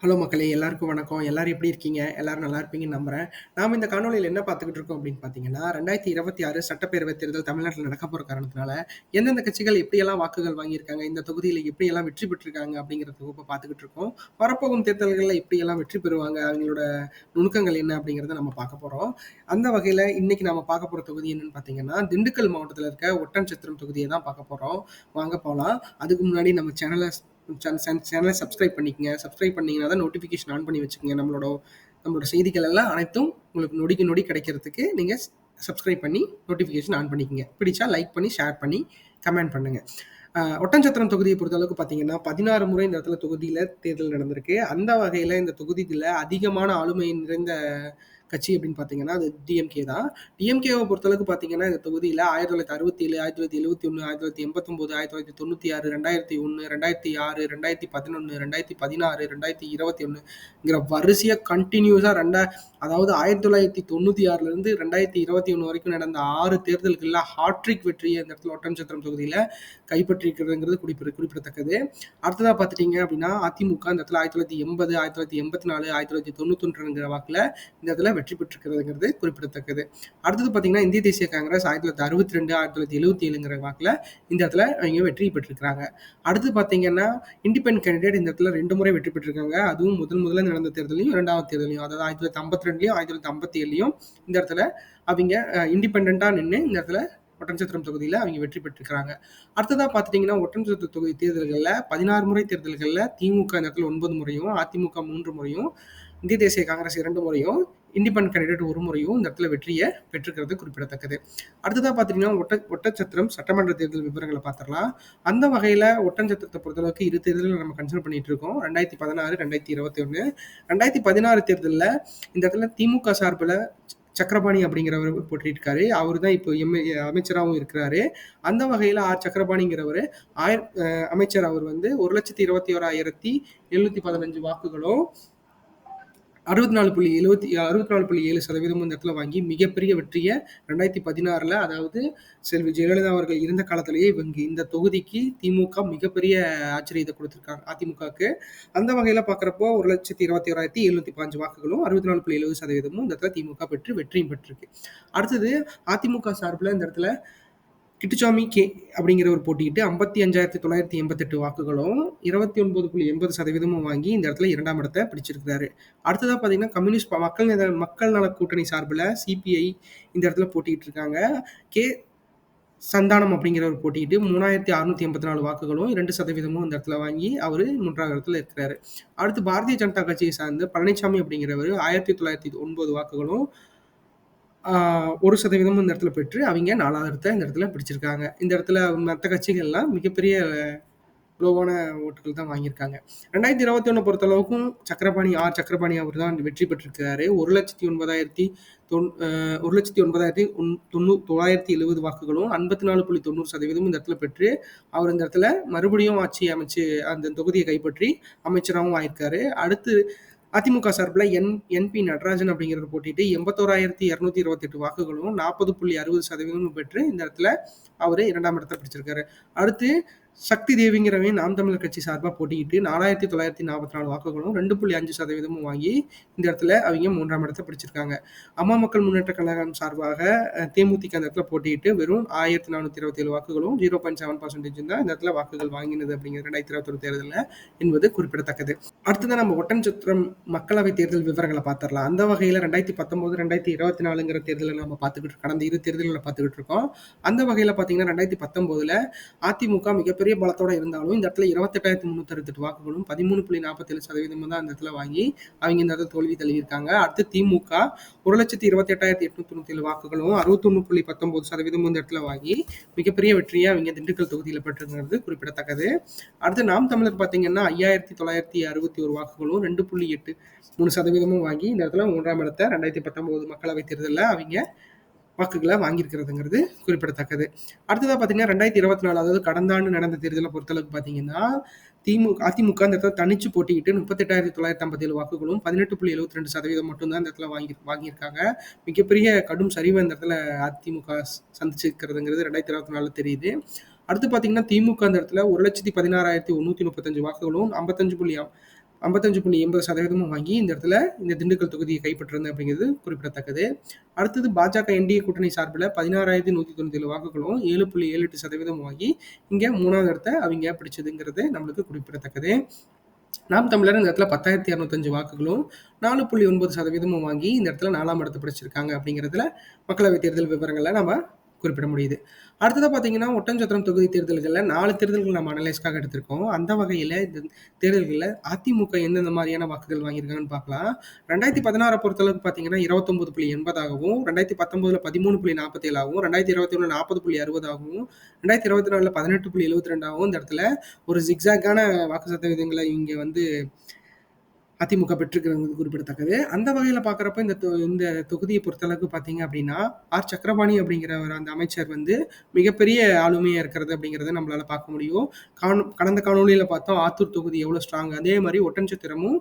Hello மக்களே! எல்லாருக்கும் வணக்கம். எல்லாரும் எப்படி இருக்கீங்க? எல்லாரும் நல்லா இருப்பீங்கன்னு நம்புறேன். நாம இந்த காணொலியில் என்ன பார்த்துக்கிட்டு இருக்கோம் அப்படின்னு பார்த்தீங்கன்னா, 2026 சட்டப்பேரவை தேர்தல் தமிழ்நாட்டில் நடக்க போற காரணத்தினால, எந்தெந்த கட்சிகள் எப்படியெல்லாம் வாக்குகள் வாங்கியிருக்காங்க, இந்த தொகுதியில் எப்படியெல்லாம் வெற்றி பெற்றிருக்காங்க அப்படிங்கிற தொகுப்பை பார்த்துக்கிட்டு இருக்கோம். வரப்போகும் தேர்தல்களில் எப்படியெல்லாம் வெற்றி பெறுவாங்க, அவங்களோட நுணுக்கங்கள் என்ன அப்படிங்கிறத நம்ம பார்க்க போறோம். அந்த வகையில இன்னைக்கு நம்ம பார்க்க போற தொகுதி என்னன்னு பார்த்தீங்கன்னா, திண்டுக்கல் மாவட்டத்தில் இருக்க ஒட்டன்சத்திரம் தொகுதியை தான் பார்க்க போறோம். வாங்க போகலாம் அதுக்கு முன்னாடி நம்ம சேனலை சேனலை சப்ஸ்கிரைப் பண்ணிக்கங்க. சப்ஸ்கிரைப் பண்ணீங்கன்னா தான் நோட்டிஃபிகேஷன் ஆன் பண்ணி வச்சுக்கோங்க நம்மளோட நம்மளோட செய்திகள் எல்லாம் அனைத்தும் உங்களுக்கு நொடிக்கு நொடி கிடைக்கிறதுக்கு நீங்கள் சப்ஸ்கிரைப் பண்ணி நோட்டிஃபிகேஷன் ஆன் பண்ணிக்கங்க. பிடிச்சா லைக் பண்ணி, ஷேர் பண்ணி, கமெண்ட் பண்ணுங்க. ஒட்டஞ்சத்திரம் தொகுதியை பொறுத்தளவுக்கு பார்த்தீங்கன்னா, 16 முறை இந்த இடத்துல தொகுதியில் தேர்தல் நடந்திருக்கு. அந்த வகையில் இந்த தொகுதியில் அதிகமான ஆளுமை நிறைந்த கட்சி அப்படின்னு பார்த்தீங்கன்னா அது டிஎம்கே தான். டிஎம்கேவை பொறுத்தளவுக்கு பார்த்தீங்கன்னா இந்த தொகுதியில் ஆயிரத்தி தொள்ளாயிரத்தி அறுபத்தி ஏழு ஆயிரத்தி தொள்ளாயிரத்தி எழுபத்தி ஒன்று ஆயிரத்தி தொள்ளாயிரத்தி எண்பத்தொம்போது ஆயிரத்தி தொள்ளாயிரத்தி தொண்ணூற்றி ஆறு ரெண்டாயிரத்தி ஒன்று ரெண்டாயிரத்தி ஆறு ரெண்டாயிரத்தி பதினொன்று ரெண்டாயிரத்தி பதினாறு ரெண்டாயிரத்தி இருபத்தி ஒன்றுங்கிற வரிசையாக கண்டினியூஸாக ரெண்டா அதாவது ஆயிரத்தி தொள்ளாயிரத்தி தொண்ணூற்றி ஆறுலேருந்து ரெண்டாயிரத்தி இருபத்தி ஒன்று வரைக்கும் நடந்த ஆறு தேர்தல்களில் ஹாட்ரிக் வெற்றியை அந்த இடத்துல ஒட்டன்சத்திரம் தொகுதியில் கைப்பற்றிருக்கிறதுங்கிறது குறிப்பிட குறிப்பிடத்தக்கது. அடுத்ததாக பார்த்துட்டிங்க அப்படின்னா அதிமுக அந்த இடத்துல ஆயிரத்தி தொள்ளாயிரத்தி எண்பது ஆயிரத்தி தொள்ளாயிரத்தி எண்பத்தி நாலு ஆயிரத்தி தொள்ளாயிரத்தி தொண்ணூத்தொன்றுங்கிற வாக்கில் இந்த இடத்துல வெற்றி பெற்றிருக்கிறதுங்கிறது குறிப்பிடத்தக்கது. அடுத்தது பார்த்தீங்கன்னா, இந்திய தேசிய காங்கிரஸ் ஆயிரத்தி தொள்ளாயிரத்தி அறுபத்தி ரெண்டு ஆயிரத்தி தொள்ளாயிரத்தி எழுபத்தி ஏழுங்கிற வாக்கில் இந்த இடத்துல அவங்க வெற்றி பெற்றிருக்கிறாங்க. அடுத்து பார்த்தீங்கன்னா, இண்டிபெண்ட் கேண்டிடேட் இந்த இடத்துல ரெண்டு முறை வெற்றி பெற்றிருக்காங்க. அதுவும் முதல் முதல்ல நடந்த தேர்தலையும், இரண்டாவது தேர்தலையும் அதாவது 1952லயும், 1957லயும் இந்த இடத்துல அவங்க அ நின்று இந்த இடத்துல ஒட்டன்சத்திரம் தொகுதியில் அவங்க வெற்றி பெற்றிருக்கிறாங்க. அடுத்ததாக பார்த்துட்டிங்கன்னா ஒட்டன்சத்திரம் தொகுதி தேர்தல்களில் பதினாறு முறை தேர்தல்களில் திமுக இந்த இடத்துல ஒன்பது முறையும், அதிமுக மூன்று முறையும், இந்திய தேசிய காங்கிரஸ் இரண்டு முறையும், இண்டிபெண்ட் கேண்டிடேட் ஒரு முறையும் இந்த இடத்துல வெற்றியை பெற்றுக்கிறது குறிப்பிடத்தக்கது. அடுத்ததாக பார்த்தீங்கன்னா ஒட்ட ஒட்டச்சத்திரம் சட்டமன்ற தேர்தல் விவரங்களை பார்த்துறலாம். அந்த வகையில் ஒட்டஞ்சத்திரத்தை பொறுத்தளவுக்கு இரு தேர்தலில் நம்ம கன்சிடர் பண்ணிட்டு இருக்கோம். ரெண்டாயிரத்தி பதினாறு ரெண்டாயிரத்தி இருபத்தி ஒன்று ரெண்டாயிரத்தி பதினாறு தேர்தலில் இந்த இடத்துல திமுக சார்பில் சக்கரபாணி அப்படிங்கிறவர் போட்டிருக்காரு அவர் தான் இப்போ எம் அமைச்சராகவும் இருக்கிறாரு. அந்த வகையில் ஆர். சக்கரபாணிங்கிறவர் ஆயிர அமைச்சர் அவர் வந்து 1,21,715 வாக்குகளும் அறுபத்தி நாலு புள்ளி எழுபத்தி அறுபத்தி நாலு புள்ளி ஏழு சதவீதமும் இந்த இடத்துல வாங்கி மிகப்பெரிய வெற்றியை ரெண்டாயிரத்தி பதினாறில் அதாவது செல்வி ஜெயலலிதா அவர்கள் இருந்த காலத்திலேயே இவங்க இந்த தொகுதிக்கு திமுக மிகப்பெரிய ஆச்சரியத்தை கொடுத்துருக்காங்க அதிமுகவுக்கு. அந்த வகையில் பார்க்குறப்போ ஒரு லட்சத்தி இருபத்தி ஓராயிரத்தி எழுநூத்தி பாஞ்சு வாக்குகளும் அறுபத்தி நாலு புள்ளி எழுபது சதவீதமும் இந்த இடத்துல திமுக பெற்று வெற்றியும் பெற்றிருக்கு. அடுத்தது அதிமுக சார்பில் இந்த இடத்துல கிட்டுச்சாமி கே. அப்படிங்கிறவர் போட்டியிட்டு 55,988 வாக்குகளும் இருபத்தி ஒன்போது புள்ளி எண்பது சதவீதமும் வாங்கி இந்த இடத்துல இரண்டாம் இடத்த பிடிச்சிருக்கிறாரு. அடுத்ததாக பார்த்தீங்கன்னா, கம்யூனிஸ்ட் மக்கள் நல மக்கள் நல கூட்டணி சார்பில் சிபிஐ இந்த இடத்துல போட்டிக்கிட்டு இருக்காங்க. கே. சந்தானம் அப்படிங்கிறவர் போட்டியிட்டு 3,684 வாக்குகளும் இரண்டு சதவீதமும் இந்த இடத்துல வாங்கி அவர் மூன்றாவது இடத்துல இருக்கிறாரு. அடுத்து பாரதிய ஜனதா கட்சியை சார்ந்த பழனிசாமி அப்படிங்கிறவரு 1,909 வாக்குகளும் ஒரு சதவீதமும் இந்த இடத்துல பெற்று அவங்க நாலாவது இடத்த இந்த இடத்துல பிடிச்சிருக்காங்க. இந்த இடத்துல மற்ற கட்சிகள்லாம் மிகப்பெரிய லோவான ஓட்டுகள் தான் வாங்கியிருக்காங்க. 2021 பொறுத்தளவுக்கும் சக்கரபாணி ஆர். சக்கரபாணி அவர் தான் வெற்றி பெற்றிருக்கிறாரு. 1,09,000 தொன் அ 1,09,970 வாக்குகளும் அன்பத்து நாலு புள்ளி தொண்ணூறு சதவீதமும் இந்த இடத்துல பெற்று, அவர் இந்த இடத்துல மறுபடியும் ஆட்சி அமைச்சு அந்த தொகுதியை கைப்பற்றி அமைச்சராகவும் ஆயிருக்காரு. அடுத்து அதிமுக சார்பில் என் என்பி நடராஜன் அப்படிங்கிறத போட்டிட்டு எண்பத்தோராயிரத்தி இரநூத்தி இருபத்தெட்டு வாக்குகளும் நாற்பது புள்ளி அறுபது சதவீதமும் பெற்று இந்த இடத்துல அவர் இரண்டாம் இடத்தை பிடிச்சிருக்காரு. அடுத்து சக்தி தேவிங்கிறவன் நாம் தமிழர் கட்சி சார்பாக போட்டிக்கிட்டு நாலாயிரத்தி தொள்ளாயிரத்தி நாற்பத்தி நாலு வாக்குகளும் ரெண்டு புள்ளி அஞ்சு சதவீதமும் வாங்கி இந்த இடத்துல அவங்க மூன்றாம் இடத்தை பிடிச்சிருக்காங்க. அம்மா மக்கள் முன்னேற்ற கழகம் சார்பாக தேமுதிக அந்த இடத்துல போட்டியிட்டு வெறும் ஆயிரத்தி நானூற்றி இருபத்தி ஏழு வாக்குகளும் ஜீரோ பாயிண்ட் செவன் பர்சன்டேஜ் தான் இந்த இடத்துல வாக்குகள் வாங்கினது அப்படிங்கிற ரெண்டாயிரத்தி இருபத்தி ஒரு தேர்தலில் என்பது குறிப்பிடத்தக்கது. அடுத்தது நம்ம ஒட்டன் ஒட்டன்சத்திரம் மக்களவை தேர்தல் விவரங்களை பார்த்துடலாம். அந்த வகையில் ரெண்டாயிரத்தி பத்தொம்போது ரெண்டாயிரத்தி இருபத்தி நாலுங்கிற தேர்தலை நம்ம பார்த்துக்கிட்டு கடந்த இரு தேர்தல்களை பார்த்துக்கிட்டு இருக்கோம். அந்த வகையில் பார்த்தீங்கன்னா ரெண்டாயிரத்தி பத்தொம்போதில் அதிமுக மிக மிகப்பெரிய பலத்தோட இருந்தாலும் இந்த இடத்துல இருபத்தெட்டாயிரத்தி முன்னூத்தி அறுபத்தெட்டு வாக்குகளும் பதிமூணு புள்ளி நாற்பத்தேழு சதவீதமும் தான் இந்த இடத்துல வாங்கி அவங்க இந்த இடத்துல தோல்வி தழுவியிருக்காங்க அடுத்து திமுக ஒரு லட்சத்தி இருபத்தி எட்டாயிரத்தி எட்நூத்தி தொண்ணூத்தி ஏழு வாக்குகளும் அறுபத்தொன்னு புள்ளி பத்தொன்பது சதவீதமும் இந்த இடத்துல வாங்கி மிகப்பெரிய வெற்றியை அவங்க திண்டுக்கல் தொகுதியில் பெற்றிருக்கிறது குறிப்பிடத்தக்கது. அடுத்து நாம் தமிழர் பார்த்தீங்கன்னா ஐயாயிரத்தி தொள்ளாயிரத்தி அறுபத்தி ஒரு வாக்குகளும் ரெண்டு புள்ளி எட்டு மூணு சதவீதமும் வாங்கி இந்த இடத்துல மூன்றாம் இடத்த ரெண்டாயிரத்தி பத்தொன்பது மக்களவை தேர்தலில் அவங்க வாக்குகளை வாங்கியிருக்கிறதுங்கிறது குறிப்பிடத்தக்கது. அடுத்ததாக பார்த்தீங்கன்னா ரெண்டாயிரத்தி இருபத்தி நாலு அதாவது கடந்த ஆண்டு நடந்த தேர்தலை பொறுத்தளவுக்கு பார்த்தீங்கன்னா திமுக அதிமுக அந்த இடத்துல தனிச்சு போட்டிக்கிட்டு முப்பத்தெட்டாயிரத்தி தொள்ளாயிரத்தி ஐம்பத்தி ஏழு வாக்குகளும் பதினெட்டு புள்ளி எழுபத்தி ரெண்டு சதவீதம் மட்டும்தான் இந்த இடத்துல வாங்கி வாங்கியிருக்காங்க. மிகப்பெரிய கடும் சரிவு அந்த இடத்துல அதிமுக சந்திச்சிருக்கிறதுங்கிறது ரெண்டாயிரத்தி இருபத்தி நாலு தெரியுது. அடுத்து பார்த்தீங்கன்னா திமுக அந்த இடத்துல ஒரு லட்சத்தி பதினாறாயிரத்தி முந்நூற்றி முப்பத்தஞ்சு வாக்குகளும் ஐம்பத்தஞ்சு புள்ளி ஐம்பத்தஞ்சு புள்ளி எண்பது சதவீதமும் வாங்கி இந்த இடத்துல இந்த திண்டுக்கல் தொகுதியை கைப்பற்றிருந்தது அப்படிங்கிறது குறிப்பிடத்தக்கது. அடுத்தது பாஜக என்டிஏ கூட்டணி சார்பில் பதினாறாயிரத்தி நூற்றி தொண்ணூற்றி ஏழு வாக்குகளும் ஏழு புள்ளி ஏழு எட்டு சதவீதம் வாங்கி இங்கே மூணாவது இடத்த அவங்க பிடிச்சதுங்கிறது நம்மளுக்கு குறிப்பிடத்தக்கது. நாம் தமிழர் இந்த இடத்துல பத்தாயிரத்தி இரநூத்தஞ்சு வாக்குகளும் நாலு புள்ளி ஒன்பது சதவீதமும் வாங்கி இந்த இடத்துல நாலாம் இடத்தை பிடிச்சிருக்காங்க அப்படிங்கிறதுல மக்களவைத் தேர்தல் விவரங்களை நம்ம குறிப்பிட முடியுது. அடுத்ததாக பார்த்தீங்கன்னா ஒட்டஞ்சத்திரம் தொகுதி தேர்தல்களில் நாலு தேர்தல்கள் நம்ம அனலைஸ்க்காக எடுத்திருக்கோம். அந்த வகையில் இந்த தேர்தல்களில் அதிமுக எந்தெந்த மாதிரியான வாக்குகள் வாங்கியிருக்காங்கன்னு பார்க்கலாம் ரெண்டாயிரத்தி பதினாறை பொறுத்தளவுக்கு பார்த்தீங்கன்னா இருபத்தொம்பது புள்ளி எண்பதாகவும் ரெண்டாயிரத்தி பத்தொம்பதில் பதிமூணு புள்ளி நாற்பத்தேழாகவும் ரெண்டாயிரத்தி இருபத்தி ஒன்று நாற்பது புள்ளி அறுபதாகவும் ரெண்டாயிரத்தி இருபத்தி நாலில் பதினெட்டு புள்ளி எழுபத்தி ரெண்டாகவும் இந்த இடத்துல ஒரு ஜிக்ஸாக்கான வாக்கு சதவீதங்களை இங்கே வந்து அதிமுக பெற்றிருக்கிறது குறிப்பிடத்தக்கது. அந்த வகையில் பார்க்குறப்ப இந்த இந்த தொகுதியை பொறுத்தளவுக்கு பார்த்தீங்க அப்படின்னா ஆர். சக்கரபாணி அப்படிங்கிற ஒரு அந்த அமைச்சர் வந்து மிகப்பெரிய ஆளுமையாக இருக்கிறது அப்படிங்கிறத நம்மளால் பார்க்க முடியும். காண கடந்த காணொலியில் பார்த்தோம் ஆத்தூர் தொகுதி எவ்வளோ ஸ்ட்ராங் அதே மாதிரி ஒட்டன்சத்திரமும்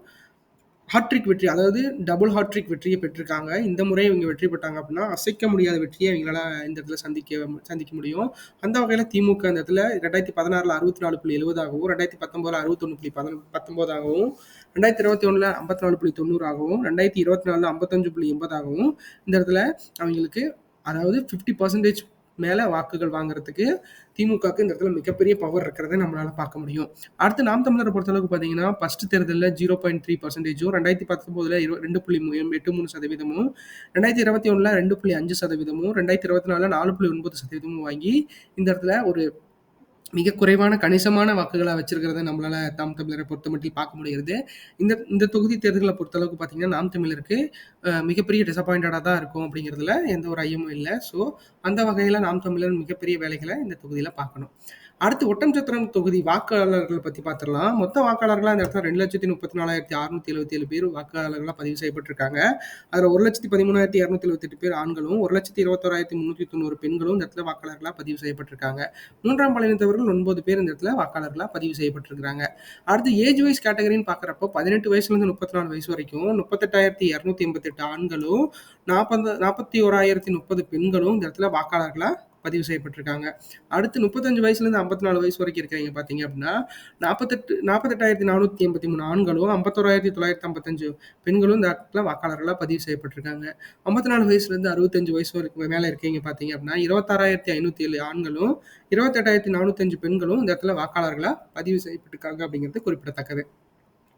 ஹாட்ரிக் வெற்றி அதாவது டபுள் ஹாட்ரிக் வெற்றியை பெற்றிருக்காங்க. இந்த முறை இவங்க வெற்றி பெற்றாங்க அப்படின்னா அசைக்க முடியாத வெற்றியை இவங்களால இந்த இடத்துல சந்திக்க சந்திக்க முடியும். அந்த வகையில் திமுக இந்த இடத்துல ரெண்டாயிரத்தி பதினாறில் அறுபத்தி நாலு புள்ளி எழுபதாகவும் ரெண்டாயிரத்தி பத்தொம்போதில் அறுபத்தொன்று புள்ளி பத பத்தொம்போதாகவும் ரெண்டாயிரத்தி இருபத்தி ஒன்றில் ஐம்பத்தி நாலு புள்ளி தொண்ணூறாகவும் ரெண்டாயிரத்தி இருபத்தி நாலில் ஐம்பத்தஞ்சு புள்ளி எண்பதாகவும் இந்த இடத்துல அவங்களுக்கு அதாவது ஃபிஃப்டி பர்சன்டேஜ் மேலே வாக்குகள் வாங்குறதுக்கு திமுகவுக்கு இந்த இடத்துல மிகப்பெரிய பவர் இருக்கிறத நம்மளால பார்க்க முடியும். அடுத்து நாம் தமிழரை பொறுத்தளவுக்கு பார்த்தீங்கன்னா ஃபர்ஸ்ட் தேர்தலில் ஜீரோ பாயிண்ட் த்ரீ பர்சன்டேஜும் ரெண்டாயிரத்தி பத்தொம்போதில் இரு ரெண்டு புள்ளி எட்டு மூணு சதவீதமும் ரெண்டாயிரத்தி இருபத்தி ஒன்றில் ரெண்டு புள்ளி அஞ்சு சதவீதமும் ரெண்டாயிரத்தி இருபத்தி நாலில் நாலு புள்ளி ஒன்பது சதவீதமும் வாங்கி இந்த இடத்துல ஒரு மிக குறைவான கணிசமான வாக்குகளை வச்சிருக்கிறத நம்மளால தாம் தமிழரை பொறுத்த மட்டும் பார்க்க முடிகிறது. இந்த இந்த தொகுதி தேர்தலை பொறுத்தளவுக்கு பார்த்தீங்கன்னா நாம் தமிழருக்கு மிகப்பெரிய டிசப்பாயிண்டடாக தான் இருக்கும் அப்படிங்கிறதுல எந்த ஒரு ஐயமும் இல்லை. ஸோ அந்த வகையில் நாம் தமிழர் மிகப்பெரிய வேலைகளை இந்த தொகுதியில் பார்க்கணும். அடுத்து ஒட்டன்சத்திரம் தொகுதி வாக்காளர்கள் பற்றி பார்த்துடலாம் மொத்த வாக்காளர்களாக இந்த இடத்துல ரெண்டு லட்சத்தி முப்பத்தி நாலாயிரத்தி அறுநூத்தி எழுபத்தி ஏழு பேர் வாக்காளர்களாக பதிவு செய்யப்பட்டிருக்காங்க. அதில் ஒரு லட்சத்தி பதிமூணாயிரத்தி இரநூத்தி எழுபத்தெட்டு பேர் ஆண்களும் ஒரு லட்சத்தி இருபத்தோராயிரத்தி முந்நூற்றி தொண்ணூறு பெண்களும் இந்த இடத்துல வாக்காளர்களாக பதிவு செய்யப்பட்டிருக்காங்க. மூன்றாம் பாலினத்தவர்கள் ஒன்பது பேர் இந்த இடத்துல வாக்காளர்களாக பதிவு செய்யப்பட்டிருக்கிறாங்க. அடுத்து ஏஜ் வைஸ் கேட்டகரின்னு பார்க்குறப்போ பதினெட்டு வயசுலேருந்து முப்பத்தி நாலு வயசு வரைக்கும் முப்பத்தெட்டாயிரத்தி இரநூத்தி எண்பத்தெட்டு ஆண்களும் நாற்பது நாற்பத்தி ஓராயிரத்தி முப்பது பெண்களும் இந்த இடத்துல வாக்காளர்களாக பதிவு செய்யப்பட்டிருக்காங்க. அடுத்து முப்பத்தஞ்சு வயசுலேருந்து ஐம்பத்தி நாலு வயசு வரைக்கும் இருக்கீங்க பார்த்தீங்க அப்படின்னா நாற்பத்தெட்டு நாற்பத்தெட்டாயிரத்தி நானூற்றி எண்பத்தி மூணு ஆண்களும் ஐம்பத்தோராயிரத்தி தொள்ளாயிரத்தி ஐம்பத்தஞ்சு பெண்களும் இந்த இடத்துல வாக்காளர்களாக பதிவு செய்யப்பட்டிருக்காங்க. ஐம்பத்தி நாலு வயசுலேருந்து அறுபத்தஞ்சு வயசு வரைக்கும் மேலே இருக்கீங்க பார்த்தீங்க அப்படின்னா இருபத்தாறாயிரத்தி ஐநூற்றி ஏழு ஆண்களும் இருபத்தெட்டாயிரத்தி நானூற்றஞ்சு பெண்களும் இந்த இடத்துல வாக்காளர்களாக பதிவு செய்யப்பட்டிருக்காங்க அப்படிங்கிறது குறிப்பிடத்தக்கது.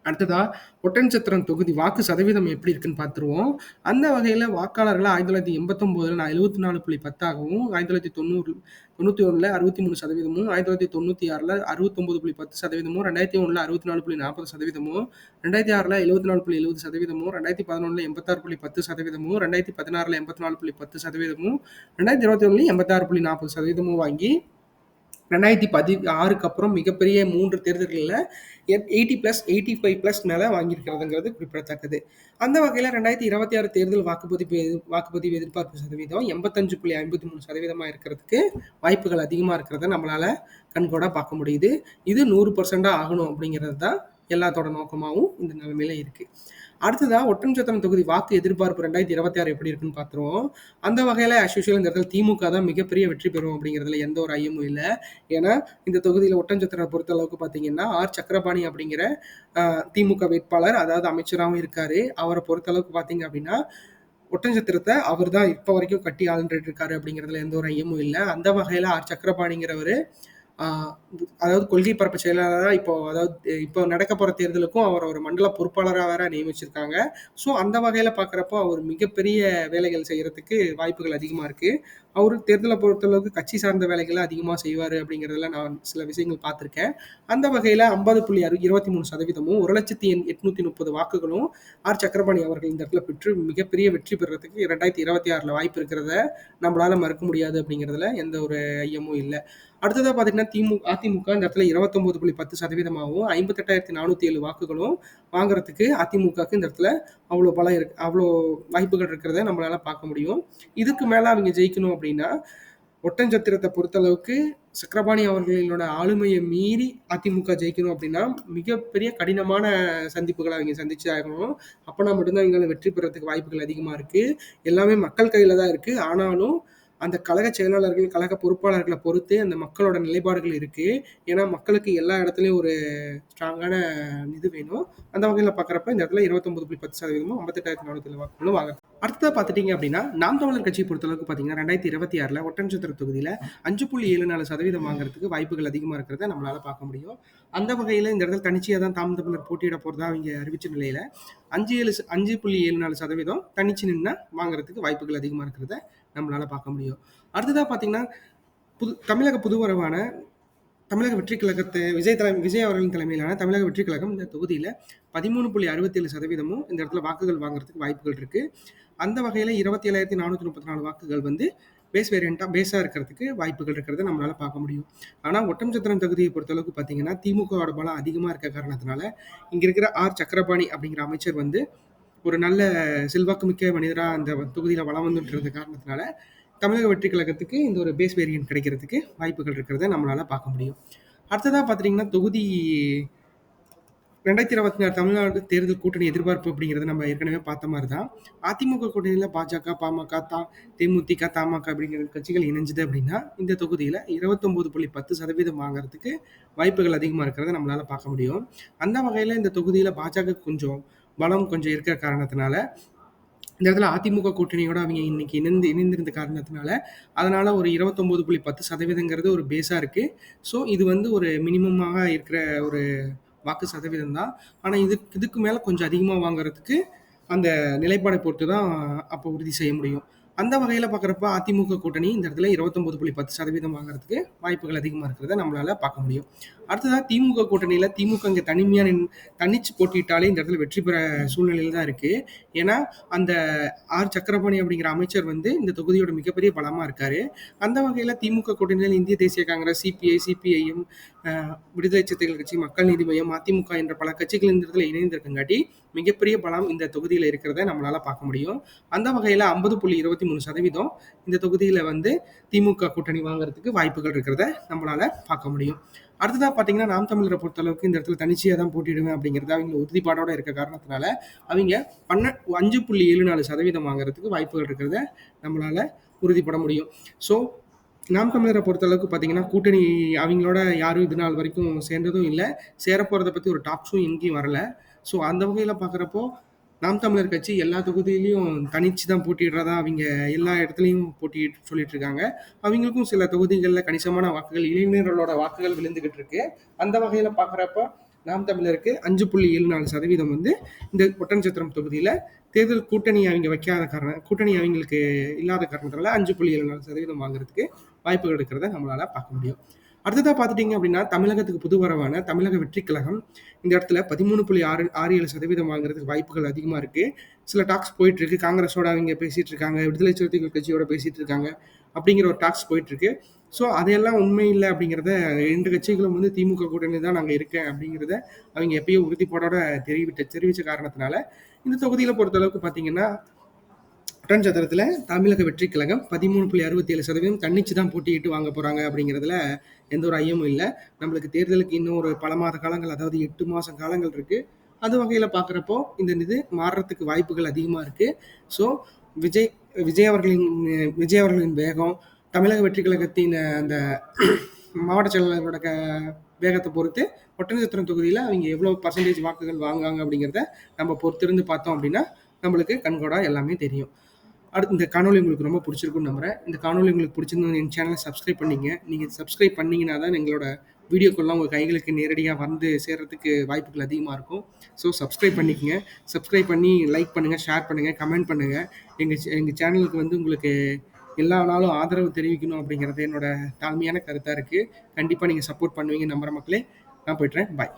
அடுத்ததா ஒட்டன்சத்திரம் தொகுதி வாக்கு சதவீதம் எப்படி இருக்குன்னு பார்த்துருவோம். அந்த வகையில் வாக்காளர்கள் ஆயிரத்தி தொள்ளாயிரத்தி எண்பத்தொம்போதில் நான் எழுபத்தி நாலு புள்ளி பத்தாகவும் ஆயிரத்தி தொள்ளாயிரத்தி தொண்ணூறு தொண்ணூற்றி ஒன்றில் அறுபத்தி மூணு சதவீதமும் ஆயிரத்தி தொள்ளாயிரத்தி தொண்ணூற்றி ஆறில் அறுபத்தொம்பது புள்ளி பத்து சதவீதமும் ரெண்டாயிரத்தி ஒன்றில் அறுபத்தி நாலு புள்ளி நாற்பது சதவீதமும் ரெண்டாயிரத்தி ஆறில் எழுபத்தி நாலு புள்ளி எழுபது சதவீதமும் ரெண்டாயிரத்தி பதினொன்றில் எண்பத்தாறு புள்ளி பத்து சதவீதமும் ரெண்டாயிரத்தி பதினாறில் எண்பத்தி நாலு புள்ளி பத்து சதவீதமும் ரெண்டாயிரத்தி இருபத்தி ஒன்றில் எண்பத்தாறு புள்ளி நாற்பது சதவீதமும் வாங்கி ரெண்டாயிரத்தி பதி ஆறுக்கு அப்புறம் மிகப்பெரிய மூன்று தேர்தல்களில் eighty plus eighty five plus மேலே வாங்கியிருக்கிறதுங்கிறது குறிப்பிடத்தக்கது. அந்த வகையில் ரெண்டாயிரத்தி இருபத்தி ஆறு தேர்தல் வாக்குப்பதிவு வாக்குப்பதிவு எதிர்பார்ப்பு சதவீதம் எண்பத்தஞ்சு புள்ளி ஐம்பத்தி மூணு சதவீதமாக இருக்கிறதுக்கு வாய்ப்புகள் அதிகமாக இருக்கிறத நம்மளால் கண்கூட பார்க்க முடியுது. இது நூறு பர்சண்டாக ஆகணும் அப்படிங்கிறது தான் எல்லாத்தோட நோக்கமாகவும் இந்த நிலைமையில இருக்குது அடுத்ததாக ஒட்டன்சத்திரம் தொகுதி வாக்கு எதிர்பார்ப்பு ரெண்டாயிரத்தி இருபத்தி ஆறு எப்படி இருக்குன்னு பார்த்துருவோம். அந்த வகையில் அஸ்யூஷுவல் இந்த இடத்துல திமுக தான் மிகப்பெரிய வெற்றி பெறும் அப்படிங்கிறதுல எந்த ஒரு ஐயமும் இல்லை. ஏன்னா இந்த தொகுதியில் ஒட்டன்சத்திரம் பொறுத்த அளவுக்கு பார்த்தீங்கன்னா ஆர். சக்கரபாணி அப்படிங்கிற திமுக வேட்பாளர் அதாவது அமைச்சராகவும் இருக்காரு. அவரை பொறுத்த அளவுக்கு பார்த்தீங்க அப்படின்னா ஒட்டஞ்சத்திரத்தை அவர் தான் இப்போ வரைக்கும் கட்டி ஆளுன்ட்டு இருக்காரு அப்படிங்கிறதுல எந்த ஒரு ஐயமும் இல்லை. அந்த வகையில் ஆர். சக்கரபாணிங்கிறவர் அதாவது கொள்கை பரப்பு செயலாளராக இப்போ அதாவது இப்போ நடக்க போகிற தேர்தலுக்கும் அவர் ஒரு மண்டல பொறுப்பாளராக வேற நியமிச்சிருக்காங்க. ஸோ அந்த வகையில் பார்க்குறப்போ அவர் மிகப்பெரிய வேலைகள் செய்கிறதுக்கு வாய்ப்புகள் அதிகமாக இருக்குது அவர் தேர்தலை பொறுத்தளவுக்கு கட்சி சார்ந்த வேலைகளை அதிகமாக செய்வார் அப்படிங்கிறதுல நான் சில விஷயங்கள் பார்த்துருக்கேன். அந்த வகையில் ஐம்பது புள்ளி அறு இருபத்தி மூணு சதவீதமும் ஒரு லட்சத்தி எட்நூற்றி முப்பது வாக்குகளும் ஆர். சக்கரபாணி அவர்கள் இந்த இடத்துல பெற்று மிகப்பெரிய வெற்றி பெறுறதுக்கு ரெண்டாயிரத்தி இருபத்தி ஆறில் வாய்ப்பு இருக்கிறத நம்மளால் மறுக்க முடியாது அப்படிங்கிறதுல எந்த ஒரு ஐயமும் இல்லை. அடுத்ததாக பார்த்தீங்கன்னா திமு அதிமுக இந்த இடத்துல இருபத்தொம்போது புள்ளி பத்து சதவீதமாகவும் ஐம்பத்தெட்டாயிரத்தி நானூற்றி ஏழு வாக்குகளும் வாங்குறதுக்கு அதிமுகவுக்கு இந்த இடத்துல அவ்வளோ பலம் இருக்கு அவ்வளோ வாய்ப்புகள் இருக்கிறத நம்மளால பார்க்க முடியும். இதுக்கு மேலே அவங்க ஜெயிக்கணும் அப்படின்னா ஒட்டஞ்சத்திரத்தை பொறுத்தளவுக்கு சக்கரபாணி அவர்களோட ஆளுமையை மீறி அதிமுக ஜெயிக்கணும் அப்படின்னா மிகப்பெரிய கடினமான சந்திப்புகளை அவங்க சந்திச்சு ஆகணும் அப்போனா மட்டும்தான் இவங்களை வெற்றி பெறத்துக்கு வாய்ப்புகள் அதிகமாக இருக்குது எல்லாமே மக்கள் கையில் தான் இருக்குது ஆனாலும் அந்த கழக செயலாளர்கள், கழக பொறுப்பாளர்களை பொறுத்து அந்த மக்களோட நிலைப்பாடுகள் இருக்கு. ஏன்னா, மக்களுக்கு எல்லா இடத்துலயும் ஒரு ஸ்ட்ராங்கான இது வேணும். அந்த வகையில பார்க்குறப்ப இந்த இடத்துல 29.10% 58,407 வாக்குகளும் வாங்க அடுத்ததாக பார்த்துட்டீங்க அப்படின்னா, நாம் தமிழர் கட்சியை பொறுத்தளவுக்கு பார்த்தீங்கன்னா, ரெண்டாயிரத்தி இருபத்தி ஆறில் ஒட்டஞ்சுத்தர் தொகுதியில் அஞ்சு புள்ளி ஏழு நாலு சதவீதம் வாங்குறதுக்கு வாய்ப்புகள் அதிகமாக இருக்கிறத நம்மளால் பார்க்க முடியும். அந்த வகையில் இந்த இடத்துல தனிச்சியாக தான் தாம் தமிழர் போட்டியிட போகிறதா அவங்க அறிவிச்ச நிலையில 5 7 5.74% தனிச்சு நின்னா வாங்குறதுக்கு வாய்ப்புகள் அதிகமாக இருக்கிறத நம்மளால பார்க்க முடியும். அடுத்ததாக பார்த்தீங்கன்னா, புது தமிழக புதுவரவான தமிழக வெற்றிக் கழகத்தை விஜய் தலைமை விஜய் அவர்களின் தலைமையிலான தமிழக வெற்றிக் கழகம் இந்த தொகுதியில் பதிமூணு புள்ளி அறுபத்தேழு சதவீதமும் இந்த இடத்துல வாக்குகள் வாங்குறதுக்கு வாய்ப்புகள் இருக்கு. அந்த வகையில் இருபத்தி ஏழாயிரத்தி நானூற்றி முப்பத்தி நாலு வாக்குகள் வந்து பேஸ் வேரியன்ட்டா பேஸாக இருக்கிறதுக்கு வாய்ப்புகள் இருக்கிறத நம்மளால் பார்க்க முடியும். ஆனால் ஒட்டம்சத்திரம் தகுதியை பொறுத்தளவுக்கு பார்த்தீங்கன்னா, திமுகவோட பலம் அதிகமாக இருக்க காரணத்தினால, இங்கே இருக்கிற ஆர். சக்கரபாணி அப்படிங்கிற அமைச்சர் வந்து ஒரு நல்ல செல்வாக்குமிக்க மனிதராக அந்த தொகுதியில் வளம் வந்துட்டு காரணத்தினால, தமிழக வெற்றி கழகத்துக்கு இந்த ஒரு பேஸ் வேரியன்ட் கிடைக்கிறதுக்கு வாய்ப்புகள் இருக்கிறத நம்மளால் பார்க்க முடியும். அடுத்ததாக பார்த்துட்டிங்கன்னா தொகுதி 2026 தமிழ்நாடு தேர்தல் கூட்டணி எதிர்பார்ப்பு அப்படிங்கிறத நம்ம ஏற்கனவே பார்த்த மாதிரி தான். அதிமுக கூட்டணியில் பாஜக, பாமக, தா தேமுதிக, தமாக அப்படிங்கிற கட்சிகள் இணைஞ்சது அப்படின்னா, இந்த தொகுதியில் இருபத்தொன்பது புள்ளி பத்து சதவீதம் வாங்குறதுக்கு வாய்ப்புகள் அதிகமாக இருக்கிறத நம்மளால் பார்க்க முடியும். அந்த வகையில் இந்த தொகுதியில் பாஜக கொஞ்சம் பலம் கொஞ்சம் இருக்கிற காரணத்தினால, இந்த இடத்துல அதிமுக கூட்டணியோட அவங்க இன்னைக்கு இணைந்து இணைந்திருந்த காரணத்தினால, அதனால ஒரு இருபத்தொம்போது புள்ளி பத்து சதவீதங்கிறது ஒரு பேஸாக இருக்கு. ஸோ, இது வந்து ஒரு மினிமமாக இருக்கிற ஒரு வாக்கு சதவீதம் தான். ஆனால் இதுக்கு இதுக்கு மேலே கொஞ்சம் அதிகமாக வாங்குறதுக்கு அந்த நிலைப்பாடை பொறுத்து தான் அப்போ உறுதி செய்ய முடியும். அந்த வகையில் பார்க்குறப்ப அதிமுக கூட்டணி இந்த இடத்துல 29.10% வாங்குறதுக்கு வாய்ப்புகள் அதிகமாக இருக்கிறத நம்மளால் பார்க்க முடியும். அடுத்ததாக திமுக கூட்டணியில் திமுக இங்கே தனிமையாக தனிச்சு போட்டியிட்டாலே இந்த இடத்துல வெற்றி பெற சூழ்நிலையில் தான் இருக்குது ஏன்னா, அந்த ஆர். சக்கரபாணி அப்படிங்கிற அமைச்சர் வந்து இந்த தொகுதியோட மிகப்பெரிய பலமாக இருக்கார் அந்த வகையில் திமுக கூட்டணியில் இந்திய தேசிய காங்கிரஸ், சிபிஐ, சிபிஐஎம், விடுதலை சிறுத்தைகள் கட்சி, மக்கள் நீதி மையம் அதிமுக என்ற பல கட்சிகள் இந்த இடத்துல இணைந்திருக்கங்காட்டி, மிகப்பெரிய பலம் இந்த தொகுதியில் இருக்கிறத நம்மளால் பார்க்க முடியும். அந்த வகையில் ஐம்பது புள்ளி இருபத்தி 50.23% இந்த தொகுதியில் வந்து திமுக கூட்டணி வாங்குறதுக்கு வாய்ப்புகள் இருக்கிறத நம்மளால பார்க்க முடியும். அடுத்ததாக பார்த்தீங்கன்னா, நாம் தமிழரை பொறுத்தளவுக்கு இந்த இடத்துல தனிச்சியாக தான் போட்டிடுவேன் அப்படிங்கிறது அவங்க உறுதிப்பாடோட இருக்க காரணத்தினால, புள்ளி பன்ன 5.74% வாங்குறதுக்கு வாய்ப்புகள் இருக்கிறத நம்மளால உறுதிப்பட முடியும். ஸோ, நாம் தமிழரை பொறுத்தளவுக்கு பார்த்தீங்கன்னா, கூட்டணி அவங்களோட யாரும் இது நாள் வரைக்கும் சேர்ந்ததும் இல்லை சேரப்போகிறத பற்றி ஒரு டாக்ஸும் எங்கேயும் வரல. ஸோ, அந்த வகையில் பார்க்குறப்போ, நாம் தமிழர் கட்சி எல்லா தொகுதியிலையும் தனிச்சு தான் போட்டிடுறதா அவங்க எல்லா இடத்துலையும் போட்டியிட்டு சொல்லிட்டு இருக்காங்க. அவங்களுக்கும் சில தொகுதிகளில் கணிசமான வாக்குகள் இளைஞர்களோட வாக்குகள் விழுந்துகிட்டு இருக்கு. அந்த வகையில் பார்க்குறப்ப, நாம் தமிழருக்கு 5.74% வந்து இந்த ஒட்டன்சத்திரம் தொகுதியில் தேர்தல் கூட்டணி அவங்க வைக்காத காரண கூட்டணி அவங்களுக்கு இல்லாத காரணத்தினால 5.74% வாங்குறதுக்கு வாய்ப்புகள் இருக்கிறத நம்மளால் பார்க்க முடியும். அடுத்ததாக பார்த்துட்டிங்க அப்படின்னா, தமிழகத்துக்கு புதுவரவான தமிழக வெற்றி கழகம் இந்த இடத்துல 13.667% வாங்குறதுக்கு வாய்ப்புகள் அதிகமாக இருக்குது சில டாக்ஸ் போயிட்டுருக்கு காங்கிரஸோட அவங்க பேசிகிட்டு இருக்காங்க. விடுதலை சிறுத்தைகள் கட்சியோட பேசிகிட்டு இருக்காங்க. அப்படிங்கிற ஒரு டாக்ஸ் போயிட்டுருக்கு ஸோ, அதையெல்லாம் உண்மை இல்லை அப்படிங்கிறத ரெண்டு கட்சிகளும் வந்து திமுக கூட்டணி தான் நாங்கள் இருக்கேன் அப்படிங்கிறத அவங்க எப்பயோ உறுதிப்பாடோட தெரிவித்த தெரிவித்த காரணத்தினால, இந்த தொகுதியில் பொறுத்தளவுக்கு பார்த்தீங்கன்னா, ஒட்டன்சத்திரத்தில தமிழக வெற்றி கழகம் 13.67% தன்னிச்சு தான் போட்டியிட்டு வாங்க போகிறாங்க அப்படிங்கிறதுல எந்த ஒரு ஐயமும் இல்லை. நம்மளுக்கு தேர்தலுக்கு இன்னும் ஒரு பல மாத காலங்கள் அதாவது எட்டு மாதம் காலங்கள் இருக்குது அது வகையில் பார்க்குறப்போ, இந்த இது மாறுறதுக்கு வாய்ப்புகள் அதிகமாக இருக்குது ஸோ, விஜய் விஜய் அவர்களின் விஜய் அவர்களின் வேகம், தமிழக வெற்றி கழகத்தின் அந்த மாவட்ட செயலாளர்களோட க வேகத்தை பொறுத்து ஒட்டன்சத்திரம் தொகுதியில் அவங்க எவ்வளோ பர்சன்டேஜ் வாக்குகள் வாங்குவாங்க அப்படிங்கிறத நம்ம பொறுத்திருந்து பார்த்தோம் அப்படின்னா, நம்மளுக்கு கண்கூடாக எல்லாமே தெரியும். அடுத்து இந்த காணொலி உங்களுக்கு ரொம்ப பிடிச்சிருக்கும்னு நம்புறேன். இந்த காணொலி உங்களுக்கு பிடிச்சிருந்தா எங்கள் சேனலை சப்ஸ்கிரைப் பண்ணீங்க. நீங்கள் சப்ஸ்கிரைப் பண்ணீங்கன்னா தான் எங்களோட வீடியோக்கள்லாம் உங்கள் கைகளுக்கு நேரடியாக வந்து சேர்கிறதுக்கு வாய்ப்புகள் அதிகமாக இருக்கும். ஸோ, சப்ஸ்கிரைப் பண்ணிக்கங்க. சப்ஸ்கிரைப் பண்ணி லைக் பண்ணுங்கள் ஷேர் பண்ணுங்கள் கமெண்ட் பண்ணுங்கள் எங்கள் சே சேனலுக்கு வந்து உங்களுக்கு எல்லா நாளும் ஆதரவு தெரிவிக்கணும் அப்படிங்கிறது என்னோட தாழ்மையான கருத்தாக இருக்குது கண்டிப்பாக நீங்கள் சப்போர்ட் பண்ணுவீங்க நம்புற மக்களே. நான் போயிட்டுறேன். பாய்.